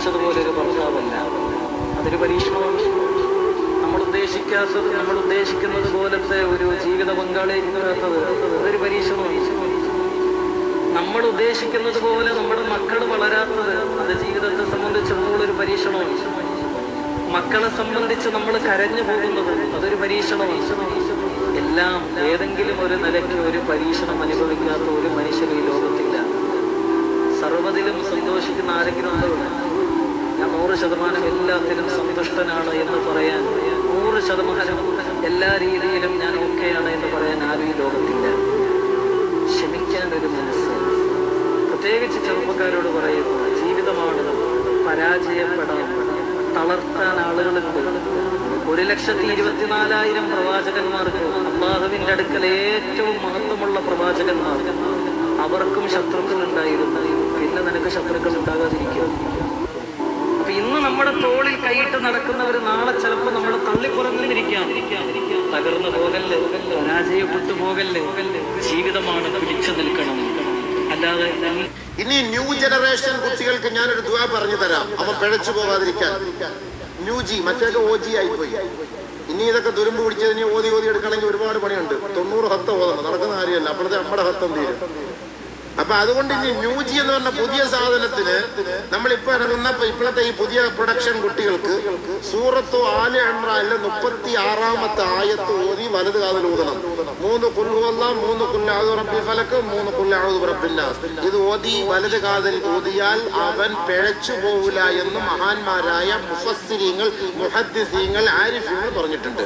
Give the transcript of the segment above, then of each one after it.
ഉദ്ദേശിച്ചതുപോലെ ഒരു ഭർത്താവല്ല അതൊരു പരീക്ഷണമാണ്. നമ്മൾ ഉദ്ദേശിക്കാത്തത് നമ്മൾ ഉദ്ദേശിക്കുന്നത് പോലത്തെ ഒരു ജീവിത പങ്കാളി കിട്ടാത്തത് അതൊരു പരീക്ഷണമാണ്. നമ്മൾ ഉദ്ദേശിക്കുന്നത് പോലെ നമ്മുടെ മക്കൾ വളരാത്തത് അത് ജീവിതത്തെ സംബന്ധിച്ചിടത്തോളം ഒരു പരീക്ഷണമാണ്. മക്കളെ സംബന്ധിച്ച് നമ്മൾ കരഞ്ഞു പോകുന്നത് അതൊരു പരീക്ഷണമാണ്. എല്ലാം ഏതെങ്കിലും ഒരു നിലയ്ക്ക് ഒരു പരീക്ഷണം അനുഭവിക്കാത്ത ഒരു മനുഷ്യനും ഈ ലോകത്തില്ല. സർവതിലും സന്തോഷിക്കുന്ന ആരെങ്കിലും ഉണ്ടോ? ഞാൻ നൂറ് ശതമാനം എല്ലാത്തിനും സന്തുഷ്ടനാണ് എന്ന് പറയാൻ നൂറ് ശതമാനം എല്ലാ രീതിയിലും ഞാൻ ഓക്കെയാണ് എന്ന് പറയാൻ ആരും ഈ ലോകത്തില്ല. ക്ഷമിക്കാൻ ഒരു മനസ്സ്. പ്രത്യേകിച്ച് ചെറുപ്പക്കാരോട് പറയുന്നു ജീവിതമാണ് പരാജയപ്പെടാൻ തളർത്താൻ ആളുകളുണ്ട്. ഒരു ലക്ഷത്തി ഇരുപത്തിനാലായിരം പ്രവാചകന്മാർക്ക് അള്ളാഹുവിന്റെ അടുക്കൽ ഏറ്റവും മഹത്വമുള്ള പ്രവാചകന്മാർ അവർക്കും ശത്രുക്കൾ ഉണ്ടായിരുന്നു. പിന്നെ നിനക്ക് ശത്രുക്കൾ ഉണ്ടാകാതിരിക്കുക നമ്മുടെ തോളിൽ കൈയിട്ട് നടക്കുന്നവർ നാളെ ചിലപ്പോൾ നമ്മൾ തള്ളിപ്പുറന്നിരിക്കാം. തകർന്നു പോകല്ല് പരാജയപ്പെട്ടു പോകല്ല് ജീവിതമാണ് പിടിച്ചു നിൽക്കണം. അല്ലാതെ ഇനി ന്യൂ ജനറേഷൻ കുട്ടികൾക്ക് ഞാനൊരു ദുവാ പറഞ്ഞു തരാം. അവ പിഴച്ചു പോകാതിരിക്കാൻ. ന്യൂ ജി മറ്റേക്ക് ഓ ജി ആയിപ്പോയി. ഇനി ഇതൊക്കെ ദുരുമ്പ് പിടിച്ചതിന് ഓതി ഓതി എടുക്കണമെങ്കിൽ ഒരുപാട് അപ്പൊ അതുകൊണ്ട് ഇനി ന്യൂജി എന്ന് പറഞ്ഞ പുതിയ സാധനത്തിന് ഇപ്പൊ ഇറങ്ങുന്ന ഇപ്പൊ ഇപ്പോഴത്തെ ഈ പുതിയ പ്രൊഡക്ഷൻ കുട്ടികൾക്ക് സൂറത്തു ആല ഇമ്രാനിലെ മുപ്പത്തി ആറാമത്തെ ആയത്ത് ഓതി വലത് കാതിൽ ഊതണം. മൂന്ന് കുല്ലുവല്ല മൂന്ന് കുല്ലാതു റബ്ബി ഫലക്ക് മൂന്ന് കുല്ലാതു റബ്ബിന്നാസ് ഇത് ഓതി വലത് കാതിൽ ഊതിയാൽ അവൻ പിഴച്ചു പോവില്ല എന്ന് മഹാന്മാരായ മുഫസ്സിരീങ്ങൾ മുഹദ്ദിസീങ്ങൾ ആരിഫിങ്ങൾ പറഞ്ഞിട്ടുണ്ട്.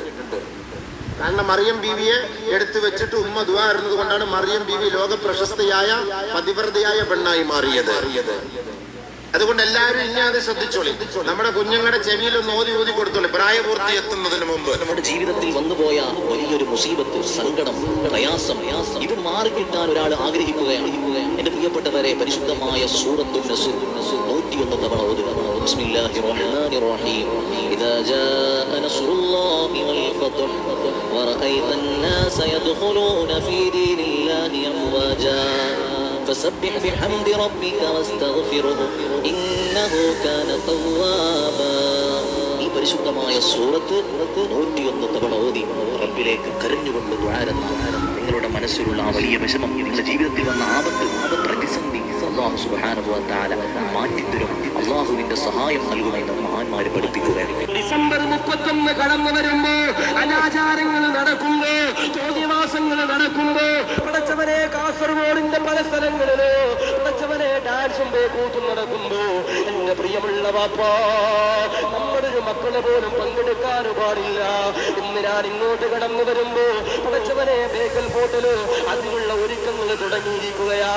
കാരണം മറിയം ബീവിയെ എടുത്തു വെച്ചിട്ട് ഉമ്മ ദുആ ഇരുന്നത് കൊണ്ടാണ് മറിയം ബീവി ലോക പ്രശസ്തയായ പതിവ്രതയായ പെണ്ണായി മാറിയത്. അതുകൊണ്ട് എല്ലാവരും ഇനി അത് ശ്രദ്ധിച്ചോളി. നമ്മുടെ കുഞ്ഞുങ്ങളുടെ ചെവിയിൽ ഒന്ന് ഓതി ഊതി കൊടുത്തോളി. പ്രായപൂർത്തി എത്തുന്നതിന് മുമ്പ്. നമ്മുടെ ജീവിതത്തിൽ വന്നുപോയ മുസീബത്ത് സങ്കടം പ്രയാസം ഇത് മാറിക്കിട്ടാൻ ഒരാൾ ആഗ്രഹിക്കുകയാണ് എന്റെ പ്രിയപ്പെട്ടവരെ പരിശുദ്ധമായ സൂറത്തു നസുർ നൂറ്റിയൊന്ന് തവണ ഓതുക ബിസ്മില്ലാഹി റഹ്മാനി റഹീം ഇദാ ജാഅ നസ്റുല്ലാഹി വൽ ഫത്ഹ് വറഅയ്ത الناس يدخلون في دين الله أفواجا فسبح بحمد ربك واستغفره إنه كان توابا ഈ പരിശുദ്ധമായ സൂറത്ത് നൂറ്റിയൊന്ന് തവണ ഓതി റബ്ബിലേക്ക് കരഞ്ഞുകൊണ്ട് നിങ്ങളുടെ മനസ്സിലുള്ള ആ വലിയ വിഷമം നിങ്ങളുടെ ജീവിതത്തിൽ വന്ന ആപത്ത് പ്രതിസന്ധി അള്ളാഹു തആല മാറ്റിത്തരും. അള്ളാഹുവിന്റെ സഹായം നൽകുമെന്ന് മഹാന്മാരെ പഠിപ്പിക്കുകയാണ്. ഡിസംബർ മുപ്പത്തൊന്ന് കടന്നു വരുമ്പോ അനാചാരങ്ങൾ നടക്കുമ്പോ ചോദ്യവാസങ്ങൾ നടക്കുമ്പോ പടച്ചവനെ കാസർഗോഡിന്റെ പല സ്ഥലങ്ങളിലോ പടച്ചവനെ ഡാൻസും കൂത്തും നടക്കുമ്പോ എന്റെ പ്രിയമുള്ള വാപ്പാ മക്കളെ പോലും പങ്കെടുക്കാൻ പാടില്ല. ഇന്ന് ഞാൻ ഇങ്ങോട്ട് കടന്നു വരുമ്പോ പഠിച്ചവനെ ബേക്കൽ ഫോട്ടിൽ അതിനുള്ള ഒരുക്കങ്ങൾ തുടങ്ങിയിരിക്കുകയാ.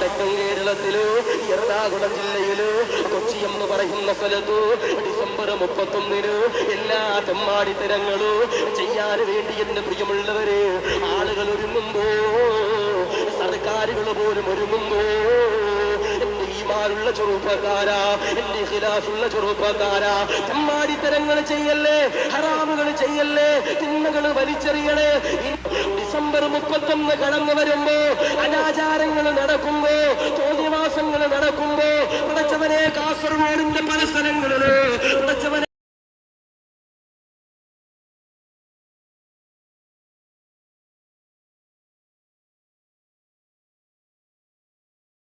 തെക്കൻ കേരളത്തിൽ എറണാകുളം ജില്ലയിൽ കൊച്ചി എന്ന് പറയുന്ന സ്ഥലത്ത് ഡിസംബർ മുപ്പത്തൊന്നിന് എല്ലാ തെമ്മാടിത്തരങ്ങളും ചെയ്യാൻ വേണ്ടി എന്റെ പ്രിയമുള്ളവര് ആളുകൾ ഒരുങ്ങുമ്പോ സർക്കാരുകൾ പോലും ഒരുങ്ങുമ്പോ ഈമാനുള്ള ചെറുപ്പക്കാരാ എന്റെ ഖിലാഫുള്ള ചെറുപ്പക്കാരാ. തമ്മാടിത്തരങ്ങൾ ചെയ്യല്ലേ ഹറാമുകൾ ചെയ്യല്ലേ തിന്മകൾ വലിച്ചെറിയണേ. ഡിസംബർ മുപ്പത്തൊന്ന് കടന്നു വരുമ്പോ അനാചാരങ്ങൾ നടക്കുമ്പോ തോന്നിവാസങ്ങൾ നടക്കുമ്പോ പടച്ചവനെ കാസർഗോഡിന്റെ പല സ്ഥലങ്ങളിൽ